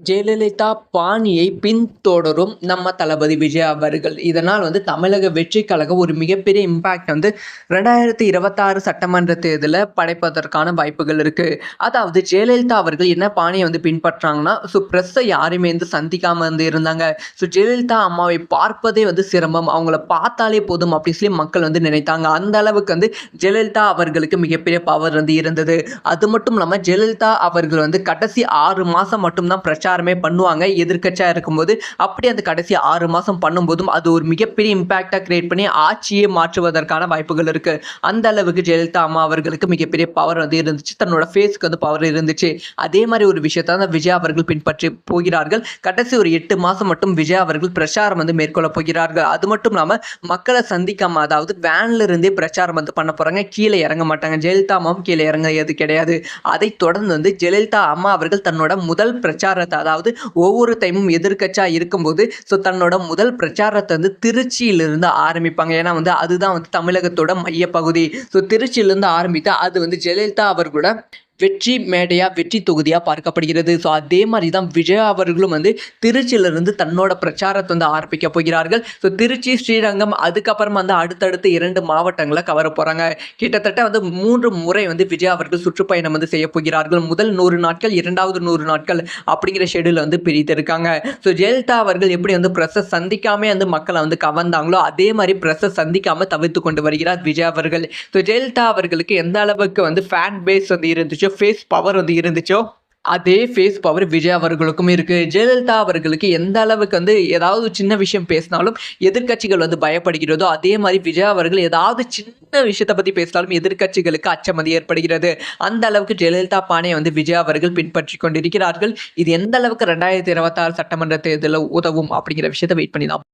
ஜெயலலிதா பாணியை பின்தொடரும் நம்ம தளபதி விஜய் அவர்கள். இதனால் வந்து தமிழக வெற்றி கழகம் ஒரு மிகப்பெரிய இம்பாக்ட் வந்து 2026 சட்டமன்ற தேர்தலில் படைப்பதற்கான வாய்ப்புகள் இருக்குது அதாவது ஜெயலலிதா அவர்கள் என்ன பாணியை வந்து பின்பற்றாங்கன்னா, ஸோ ப்ரெஸ்ஸை யாருமே வந்து சந்திக்காமல் வந்து இருந்தாங்க. ஸோ ஜெயலலிதா அம்மாவை பார்ப்பதே வந்து சிரமம். அவங்கள பார்த்தாலே போதும் அப்படின்னு சொல்லி மக்கள் வந்து நினைத்தாங்க. அந்த அளவுக்கு வந்து ஜெயலலிதா அவர்களுக்கு மிகப்பெரிய பவர் வந்து இருந்தது. அது மட்டும் இல்லாமல் ஜெயலலிதா அவர்கள் வந்து கடைசி ஆறு மாதம் மட்டும்தான் பிரச்சனை பிரச்சாரமே பண்ணுவாங்க. எதிர்கட்சியாக இருக்கும்போது. அப்படி அந்த கடைசி ஆறு மாதம் பண்ணும்போதும் அது ஒரு மிகப்பெரிய இம்பாக்ட்டா கிரியேட் பண்ணி ஆட்சியை மாற்றுவதற்கான வாய்ப்புகள் இருக்குது அந்த அளவுக்கு ஜெயலலிதா அம்மா அவர்களுக்கு மிகப்பெரிய பவர் வந்து இருந்துச்சு. தன்னோட ஃபேஸ்க்கு வந்து பவர் இருந்துச்சு. அதே மாதிரி ஒரு விஷயத்த தான் விஜய் அவர்கள் பின்பற்றி போகிறார்கள். கடைசி ஒரு எட்டு மாதம் மட்டும் விஜய் அவர்கள் பிரச்சாரம் வந்து மேற்கொள்ள போகிறார்கள். அது மட்டும் இல்லாமல் மக்களை சந்திக்காம அதாவது வேன்ல இருந்தே பிரச்சாரம் வந்து பண்ண போகிறாங்க கீழே இறங்க மாட்டாங்க. ஜெயலலிதா அம்மாவும் கீழே இறங்க எது கிடையாது. அதை தொடர்ந்து வந்து ஜெயலலிதா அம்மா அவர்கள் தன்னோட முதல் பிரச்சாரத்தை அதாவது ஒவ்வொரு டைமும் எதிர்கட்சியாக இருக்கும்போது, ஸோ தன்னோட முதல் பிரச்சாரத்தை வந்து திருச்சியிலிருந்து ஆரம்பிப்பாங்க. ஏன்னா வந்து அதுதான் வந்து தமிழகத்தோட மையப்பகுதி. ஸோ திருச்சியிலிருந்து ஆரம்பித்தா அது வந்து ஜெயலலிதா அவர்களோட வெற்றி மேடையாக வெற்றி தொகுதியாக பார்க்கப்படுகிறது. ஸோ அதே மாதிரி தான் விஜய் அவர்களும் வந்து திருச்சியிலிருந்து தன்னோட பிரச்சாரத்தை வந்து ஆரம்பிக்க போகிறார்கள். ஸோ திருச்சி, ஸ்ரீரங்கம் அதுக்கப்புறமா வந்து அடுத்தடுத்து இரண்டு மாவட்டங்களை கவர போகிறாங்க கிட்டத்தட்ட வந்து மூன்று முறை வந்து விஜய் அவர்கள் சுற்றுப்பயணம் வந்து செய்ய போகிறார்கள். முதல் நூறு நாட்கள், 2வது 100 நாட்கள் அப்படிங்கிற ஷெட்யூல் வந்து பிரித்திருக்காங்க. ஸோ ஜெயலலிதா அவர்கள் எப்படி வந்து பிரஸ்ஸ சந்திக்காமே வந்து மக்களை வந்து கவர்ந்தாங்களோ, அதே மாதிரி பிரஸ்ஸ சந்திக்காமல் தவிர்த்து கொண்டு வருகிறார் விஜய் அவர்கள். ஸோ ஜெயலலிதா அவர்களுக்கு எந்த அளவுக்கு வந்து ஃபேன் பேஸ் வந்து இருந்துச்சு ஃபேஸ் பவர் வந்து இருந்துச்சோ, அதே ஃபேஸ் பவர் விஜய் அவர்களுக்கும் இருக்குது ஜெயலலிதா அவர்களுக்கு எந்த அளவுக்கு வந்து ஏதாவது சின்ன விஷயம் பேசினாலும் எதிர்க்கட்சிகள் வந்து பயப்படுகிறதோ, அதே மாதிரி விஜய் அவர்கள் ஏதாவது சின்ன விஷயத்தை பற்றி பேசினாலும் எதிர்க்கட்சிகளுக்கு அச்சம் வந்து ஏற்படுகிறது. அந்த அளவுக்கு ஜெயலலிதா பானையை வந்து விஜய் அவர்கள் பின்பற்றி கொண்டிருக்கிறார்கள். இது எந்த அளவுக்கு 2026 சட்டமன்ற தேர்தலில் உதவும் அப்படிங்கிற விஷயத்த வெயிட் பண்ணி தான்